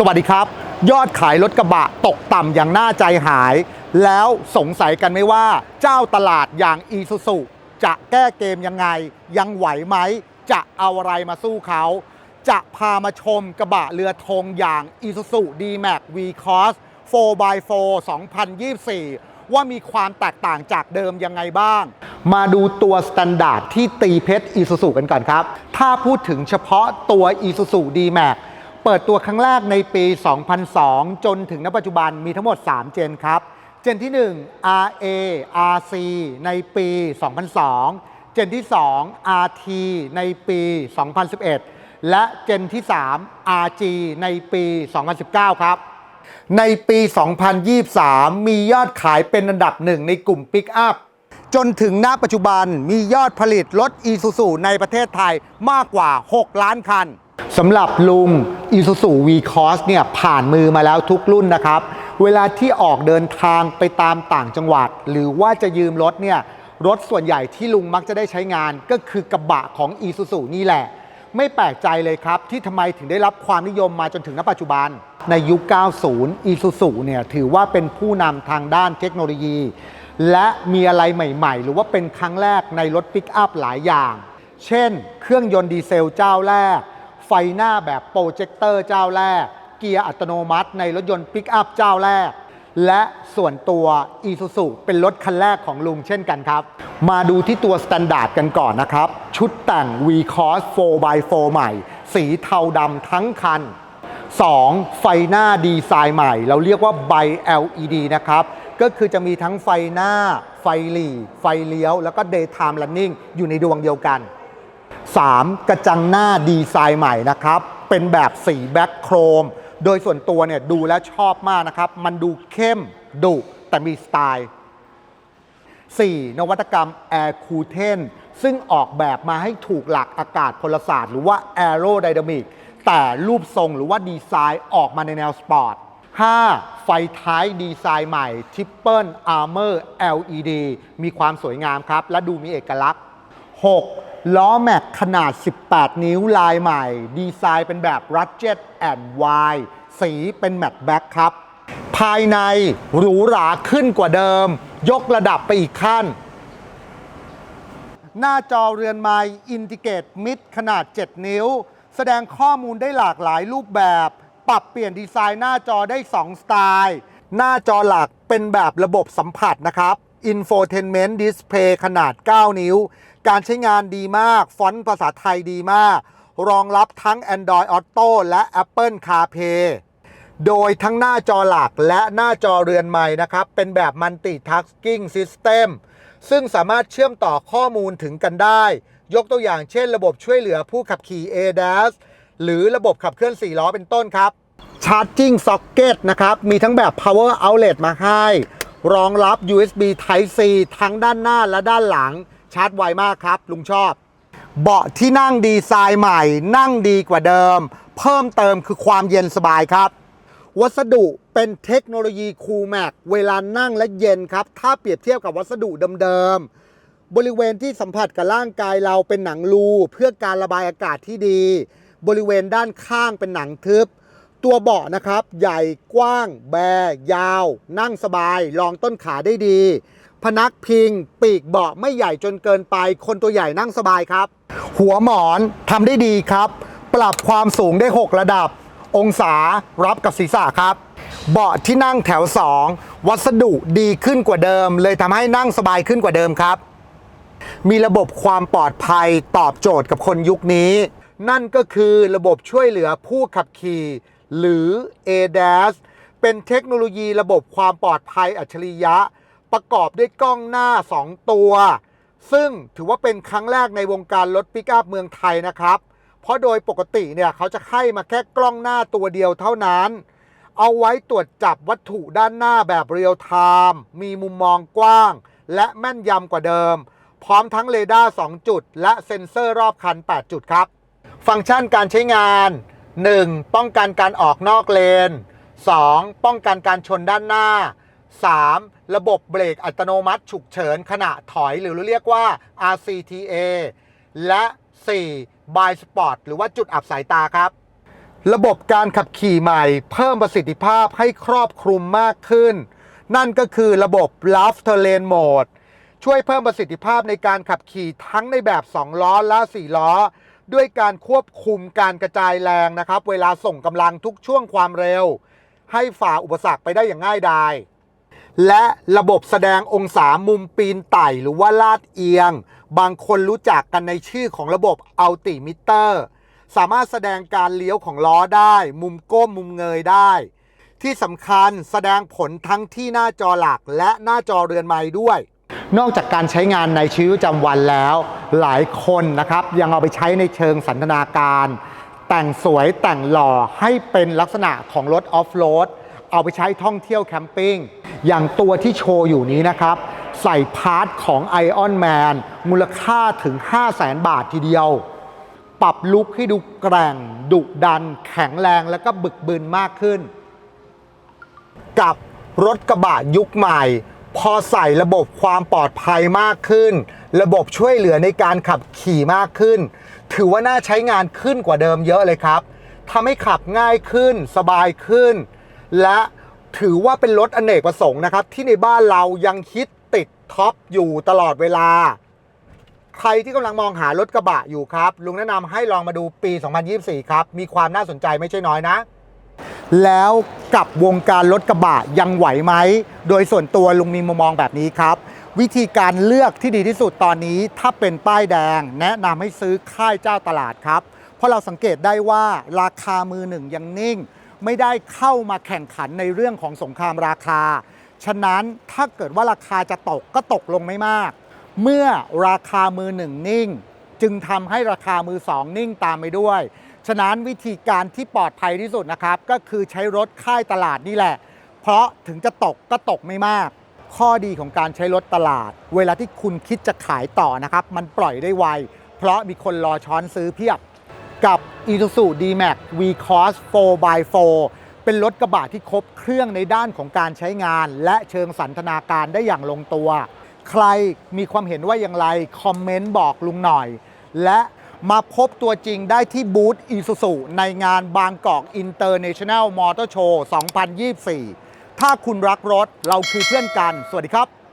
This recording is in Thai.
สวัสดีครับ ยอดขายรถกระบะตกต่ำอย่างน่าใจหาย แล้วสงสัยกันไหมว่าเจ้าตลาดอย่างอีซูซูจะแก้เกมยังไง ยังไหวไหม จะเอาอะไรมาสู้เขา จะพามาชมกระบะเรือธงอย่าง Isuzu D-Max V-Cross 4x4 2024 ว่ามีความแตกต่างจากเดิมยังไงบ้าง มาดูตัวสแตนดาร์ดที่ตีเพชร Isuzu กันก่อนครับ ถ้าพูดถึงเฉพาะตัว Isuzu D-Max เปิดตัวครั้งแรกในปี 2002 จนถึงณปัจจุบันมีทั้งหมด 3 เจนครับ เจนที่ 1 RA RC ในปี 2002 เจนที่ 2 RT ในปี 2011 และเจนที่ 3 RG ในปี 2019 ครับ ในปี 2023 มียอดขายเป็นอันดับหนึ่งในกลุ่มปิกอัพจนถึงณปัจจุบันมียอดผลิตรถ e s u s u ในประเทศไทยมากกว่า 6 ล้านคัน สำหรับลุง e s u s u V-Cross เนี่ยผ่านมือมาแล้วทุกรุ่นนะครับ เวลาที่ออกเดินทางไปตามต่างจังหวัด หรือว่าจะยืมรถเนี่ยรถส่วนใหญ่ที่ลุงมักจะได้ใช้งานก็คือกระบะของ e s u s u นี่แหละ ไม่แปลกใจเลยครับ ที่ทำไมถึงได้รับความนิยมมาจนถึงณปัจจุบัน ในยุค 90 Isuzu เนี่ยถือว่าเป็นผู้นำทางด้านเทคโนโลยี และมีอะไรใหม่ ๆ หรือว่าเป็นครั้งแรกในรถปิกอัพหลายอย่าง เช่น เครื่องยนต์ดีเซลเจ้าแรก ไฟหน้าแบบโปรเจคเตอร์เจ้าแรก เกียร์อัตโนมัติในรถยนต์ปิกอัพเจ้าแรก และส่วนตัว Isuzu เป็นรถคันแรกของลุงเช่นกันครับ มาดูที่ตัวสแตนดาร์ดกันก่อนนะครับ ชุดแต่ง V-Cross 4x4 ใหม่ สีเทาดำทั้งคัน 2. ไฟหน้าดีไซน์ใหม่ เราเรียกว่าใบ LED นะครับ ก็คือจะมีทั้งไฟหน้า ไฟหลีไฟเลี้ยว แล้วก็ daytime running อยู่ในดวงเดียวกัน 3. กระจังหน้าดีไซน์ใหม่นะครับ เป็นแบบสีแบ็คโครม โดยส่วนตัวเนี่ยดูแล้วชอบมากนะครับ มันดูเข้มดุแต่มีสไตล์ 4. นวัตกรรม Air c o o t e n ซึ่งออกแบบมาให้ถูกหลักอากาศพลศาสตร์หรือว่า Aerodynamic แต่รูปทรงหรือว่าดีไซน์ออกมาในแนวสปอร์ต 5. ไฟท้ายดีไซน์ใหม่ Triple Armor LED มีความสวยงามครับ และดูมีเอกลักษณ์ 6. ล้อแม็กขนาด 18 นิ้วลายใหม่ ดีไซน์เป็นแบบ Ratchet and Wide สีเป็นแมตต์แบ็คครับ ภายในหรูหราขึ้นกว่าเดิม ยกระดับไปอีกขั้น หน้าจอเรือนไม้อินทิเกตมิดขนาด 7 นิ้ว แสดงข้อมูลได้หลากหลายรูปแบบ ปรับเปลี่ยนดีไซน์หน้าจอได้ 2 สไตล์ หน้าจอหลักเป็นแบบระบบสัมผัสนะครับ Infotainment Display ขนาด 9 นิ้ว การใช้งานดีมาก ฟอนต์ภาษาไทยดีมาก รองรับทั้ง Android Auto และ Apple CarPlay โดยทั้งหน้าจอหลักและหน้าจอเรือนใหม่นะครับ เป็นแบบ Multitasking System ซึ่งสามารถเชื่อมต่อข้อมูลถึงกันได้ ยกตัวอย่างเช่น ระบบช่วยเหลือผู้ขับขี่ ADAS หรือระบบขับเคลื่อน 4 ล้อเป็นต้นครับ Charging Socket นะครับ มีทั้งแบบ Power Outlet มาให้ รองรับ USB Type C ทั้งด้านหน้าและด้านหลัง ชาร์จไวมากครับ ลุงชอบ เบาะที่นั่งดีไซน์ใหม่ นั่งดีกว่าเดิม เพิ่มเติมคือความเย็นสบายครับ วัสดุเป็นเทคโนโลยีคูลแม็กเวลานั่งและเย็นครับ ถ้าเปรียบเทียบกับวัสดุเดิมๆบริเวณที่สัมผัสกับร่างกายเราเป็นหนังรูเพื่อการระบายอากาศที่ดี บริเวณด้านข้างเป็นหนังทึบตัวเบาะนะครับ ใหญ่กว้าง แบยาว นั่งสบายรองต้นขาได้ดี พนักพิง ปีกเบาะไม่ใหญ่จนเกินไป คนตัวใหญ่นั่งสบายครับ หัวหมอนทำได้ดีครับ ปรับความสูงได้ 6 ระดับ องศารับกับศีรษะครับ เบาะที่นั่งแถว 2 วัสดุดีขึ้นกว่าเดิม เลยทำให้นั่งสบายขึ้นกว่าเดิมครับ มีระบบความปลอดภัยตอบโจทย์กับคนยุคนี้ นั่นก็คือระบบช่วยเหลือผู้ขับขี่ หรือ ADAS เป็นเทคโนโลยีระบบความปลอดภัยอัจฉริยะ ประกอบด้วยกล้องหน้า 2 ตัว ซึ่งถือว่าเป็นครั้งแรกในวงการรถปิกอัพเมืองไทยนะครับ เพราะโดยปกติเนี่ยเขาจะให้มาแค่กล้องหน้าตัวเดียวเท่านั้น เอาไว้ตรวจจับวัตถุด้านหน้าแบบเรียลไทม์มีมุมมองกว้าง และแม่นยำกว่าเดิม พร้อมทั้งเรดาร์2จุด และเซ็นเซอร์รอบคัน 8 จุดครับ ฟังก์ชันการใช้งาน 1. ป้องกันการออกนอกเลน 2. ป้องกันการชนด้านหน้า 3. ระบบเบรกอัตโนมัติ ฉุกเฉินขณะถอยหรือเรียกว่า RCTA และ 4. By Spot หรือว่าจุดอับสายตาครับ ระบบการขับขี่ใหม่ เพิ่มประสิทธิภาพให้ครอบคลุมมากขึ้น นั่นก็คือระบบ Love Terrain Mode ช่วยเพิ่มประสิทธิภาพในการขับขี่ทั้งในแบบ 2 ล้อและ 4 ล้อ ด้วยการควบคุมการกระจายแรงนะครับ เวลาส่งกำลังทุกช่วงความเร็ว ให้ฝ่าอุปสรรคไปได้อย่างง่ายดาย และระบบแสดงองศามุมปีนไต่หรือว่าลาดเอียง บางคนรู้จักกันในชื่อของระบบ Altimeter สามารถแสดงการเลี้ยวของล้อได้ มุมก้มมุมเงยได้ ที่สำคัญแสดงผลทั้งที่หน้าจอหลักและหน้าจอเรือนไม้ด้วย นอกจากการใช้งานในชีวิตประจำวันแล้ว หลายคนนะครับยังเอาไปใช้ในเชิงสันทนาการ แต่งสวยแต่งหล่อให้เป็นลักษณะของรถออฟโรด เอาไปใช้ท่องเที่ยวแคมปิ้งอย่างตัวที่โชว์อยู่นี้นะครับ ใส่พาร์ทของ Iron Man มูลค่าถึง 5 0 0แสนบาททีเดียว ปรับลุคให้ดูแกร่ง ดุดัน แข็งแรงและก็บึกบึนมากขึ้น กับรถกระบะยุคใหม่ พอใส่ระบบความปลอดภัยมากขึ้น ระบบช่วยเหลือในการขับขี่มากขึ้น ถือว่าน่าใช้งานขึ้นกว่าเดิมเยอะเลยครับทำให้ขับง่ายขึ้น สบายขึ้น และถือว่าเป็นรถอเนกประสงค์นะครับ ที่ในบ้านเรายังฮิตติดท็อปอยู่ตลอดเวลา ใครที่กำลังมองหารถกระบะอยู่ครับ ลุงแนะนำให้ลองมาดูปี 2024 ครับ มีความน่าสนใจไม่ใช่น้อยนะ แล้วกับวงการรถกระบะยังไหวไหม โดยส่วนตัวลุงมีมุมมองแบบนี้ครับ วิธีการเลือกที่ดีที่สุดตอนนี้ถ้าเป็นป้ายแดง แนะนำให้ซื้อค่ายเจ้าตลาดครับ เพราะเราสังเกตได้ว่าราคามือหนึ่งยังนิ่ง ไม่ได้เข้ามาแข่งขันในเรื่องของสงครามราคา ฉะนั้นถ้าเกิดว่าราคาจะตกก็ตกลงไม่มาก เมื่อราคามือหนึ่งนิ่ง จึงทำให้ราคามือสองนิ่งตามไปด้วย ฉะนั้นวิธีการที่ปลอดภัยที่สุดนะครับ ก็คือใช้รถค่ายตลาดนี่แหละ เพราะถึงจะตกก็ตกไม่มาก ข้อดีของการใช้รถตลาด เวลาที่คุณคิดจะขายต่อนะครับ มันปล่อยได้ไว เพราะมีคนรอช้อนซื้อเพียบ กับ Isuzu D-Max V-Cross 4x4 เป็นรถกระบะที่ครบเครื่องในด้านของการใช้งาน และเชิงสันทนาการได้อย่างลงตัว ใครมีความเห็นว่าอย่างไร คอมเมนต์บอกลุงหน่อย และมาพบตัวจริงได้ที่บูธ Isuzu ในงานบางกอก International Motor Show 2024 ถ้าคุณรักรถเราคือเพื่อนกัน สวัสดีครับ